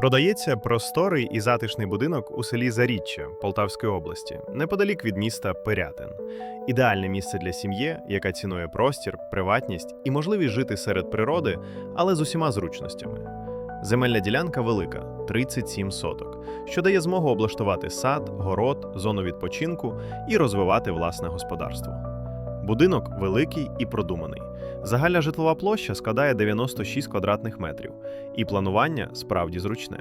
Продається просторий і затишний будинок у селі Заріччя Полтавської області, неподалік від міста Пирятин. Ідеальне місце для сім'ї, яка цінує простір, приватність і можливість жити серед природи, але з усіма зручностями. Земельна ділянка велика 37 соток, що дає змогу облаштувати сад, город, зону відпочинку і розвивати власне господарство. Будинок великий і продуманий. Загальна житлова площа складає 96 квадратних метрів, і планування справді зручне.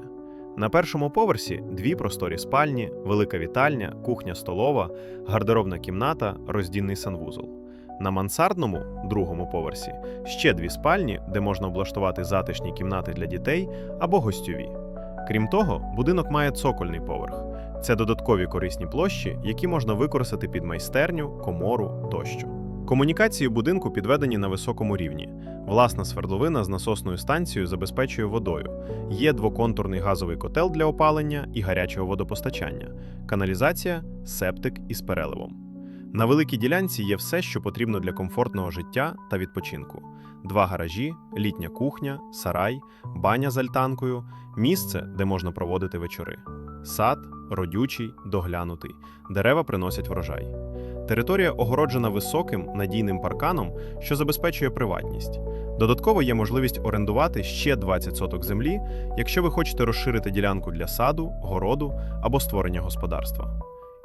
На першому поверсі дві просторі спальні, велика вітальня, кухня-столова, гардеробна кімната, роздільний санвузол. На мансардному, другому поверсі, ще дві спальні, де можна облаштувати затишні кімнати для дітей або гостьові. Крім того, будинок має цокольний поверх. Це додаткові корисні площі, які можна використати під майстерню, комору тощо. Комунікації будинку підведені на високому рівні. Власна свердловина з насосною станцією забезпечує водою. Є двоконтурний газовий котел для опалення і гарячого водопостачання, каналізація, септик із переливом. На великій ділянці є все, що потрібно для комфортного життя та відпочинку: два гаражі, літня кухня, сарай, баня з альтанкою, місце, де можна проводити вечори. Сад родючий, доглянутий, дерева приносять врожай. Територія огороджена високим надійним парканом, що забезпечує приватність. Додатково є можливість орендувати ще 20 соток землі, якщо ви хочете розширити ділянку для саду, городу або створення господарства.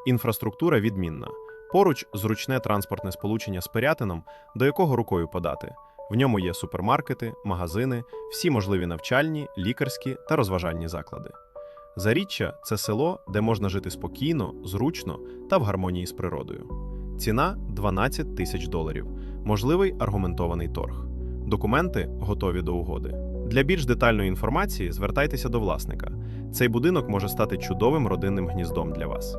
Інфраструктура відмінна. Поруч зручне транспортне сполучення з Пирятином, до якого рукою подати. В ньому є супермаркети, магазини, всі можливі навчальні, лікарські та розважальні заклади. Заріччя це село, де можна жити спокійно, зручно та в гармонії з природою. Ціна 12 тисяч доларів. Можливий аргументований торг. Документи готові до угоди. Для більш детальної інформації звертайтеся до власника. Цей будинок може стати чудовим родинним гніздом для вас.